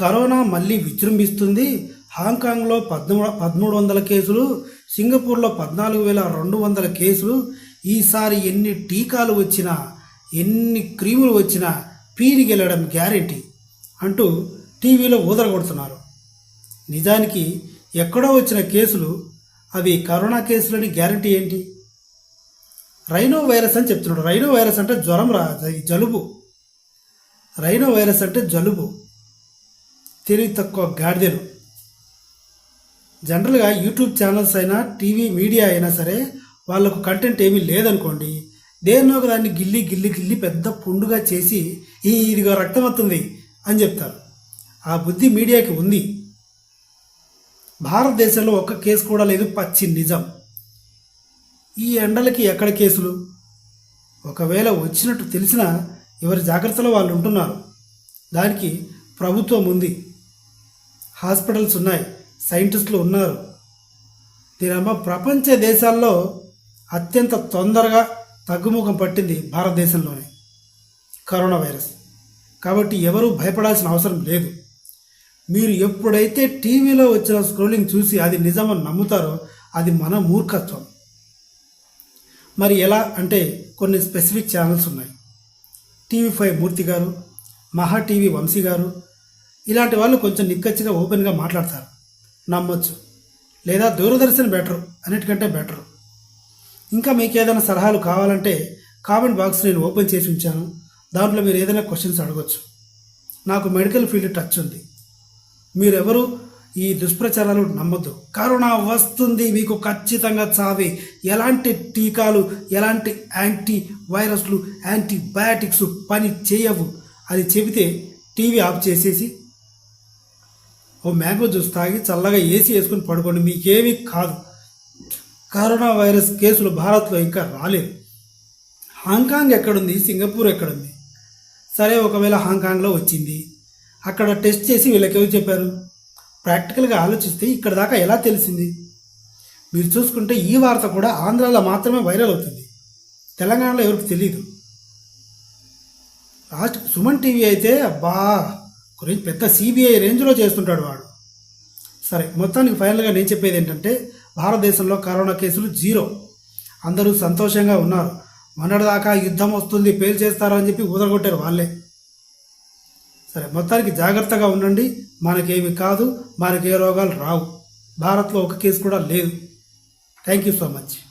Corona మళ్ళీ విజృంభిస్తుంది. హాంకాంగ్లో పద్మూడు పదమూడు వందల కేసులు సింగపూర్లో పద్నాలుగు వేల రెండు వందల కేసులు. ఈసారి ఎన్ని టీకాలు వచ్చినా ఎన్ని క్రీములు వచ్చినా పీడి గ్యారెంటీ అంటూ టీవీలో ఊదరగొడుతున్నారు. నిజానికి ఎక్కడో వచ్చిన కేసులు అవి కరోనా కేసులని గ్యారెంటీ ఏంటి? రైనో వైరస్ అని చెప్తున్నాడు. రైనో వైరస్ అంటే జ్వరం రా జలుబు. రైనో వైరస్ అంటే జలుబు. తెలివి తక్కువ గాడిదలు. జనరల్గా యూట్యూబ్ ఛానల్స్ అయినా టీవీ మీడియా అయినా సరే వాళ్ళకు కంటెంట్ ఏమీ లేదనుకోండి దేన్నో ఒక దాన్ని గిల్లి గిల్లి గిల్లి పెద్ద పుండుగా చేసి ఈ ఇదిగో రక్తం వస్తుంది అని చెప్తారు. ఆ బుద్ధి మీడియాకి ఉంది. భారతదేశంలో ఒక్క కేసు కూడా లేదు పచ్చి నిజం. ఈ ఎండలకి ఎక్కడ కేసులు? ఒకవేళ వచ్చినట్టు తెలిసినా ఎవరి జాగ్రత్తలో వాళ్ళు ఉంటున్నారు? దానికి ప్రభుత్వం ఉంది. హాస్పిటల్స్ ఉన్నాయి. సైంటిస్టులు ఉన్నారు. దీనమ్మ ప్రపంచ దేశాల్లో అత్యంత తొందరగా తగ్గుముఖం పట్టింది భారతదేశంలోనే. Corona virus. కాబట్టి ఎవరూ భయపడాల్సిన అవసరం లేదు. మీరు ఎప్పుడైతే టీవీలో వచ్చిన స్క్రోలింగ్ చూసి అది నిజమని నమ్ముతారో అది మన మూర్ఖత్వం. మరి ఎలా అంటే కొన్ని స్పెసిఫిక్ ఛానల్స్ ఉన్నాయి. TV five Murthy garu Maha TV Vamsi గారు ఇలాంటి వాళ్ళు కొంచెం నిక్కచ్చిగా ఓపెన్గా మాట్లాడతారు. నమ్మొచ్చు. లేదా దూరదర్శన్ బెటర్ అన్నిటికంటే బెటర్. ఇంకా మీకు ఏదైనా సలహాలు కావాలంటే కామెంట్ బాక్స్ నేను ఓపెన్ చేసి ఉంచాను. దాంట్లో మీరు ఏదైనా క్వశ్చన్స్ అడగచ్చు. నాకు మెడికల్ ఫీల్డ్ టచ్ ఉంది. మీరెవరు ఈ దుష్ప్రచారాలు నమ్మద్దు. కరోనా వస్తుంది మీకు ఖచ్చితంగా చావే. ఎలాంటి టీకాలు ఎలాంటి యాంటీ వైరస్లు యాంటీబయాటిక్స్ పని చేయవు. అని చెబితే టీవీ ఆఫ్ చేసేసి ఓ మ్యాంగో జ్యూస్ తాగి చల్లగా ఏసీ వేసుకుని పడుకోండి. మీకేమీ కాదు. కరోనా వైరస్ కేసులు భారత్లో ఇంకా రాలేదు. హాంకాంగ్ ఎక్కడుంది? సింగపూర్ ఎక్కడుంది? సరే ఒకవేళ హాంకాంగ్లో వచ్చింది. అక్కడ టెస్ట్ చేసి వీళ్ళకి చెప్పారు? ప్రాక్టికల్గా ఆలోచిస్తే ఇక్కడ దాకా ఎలా తెలిసింది? మీరు చూసుకుంటే ఈ వార్త కూడా ఆంధ్రాలో మాత్రమే వైరల్ అవుతుంది. తెలంగాణలో ఎవరికి తెలియదు లాస్ట్ సుమన్ టీవీ అయితే అబ్బా! గురించి పెద్ద సిబిఐ రేంజ్లో చేస్తుంటాడు వాడు. సరే మొత్తానికి ఫైనల్గా నేను చెప్పేది ఏంటంటే భారతదేశంలో కరోనా కేసులు జీరో. అందరూ సంతోషంగా ఉన్నారు. మొన్నటిదాకా యుద్ధం వస్తుంది పేలు చేస్తారు అని చెప్పి ఊదరగొట్టారు వాళ్ళే. సరే మొత్తానికి జాగ్రత్తగా ఉండండి. మనకేమి కాదు మనకే రోగాలు రావు. భారత్లో ఒక కేసు కూడా లేదు. Thank you so much.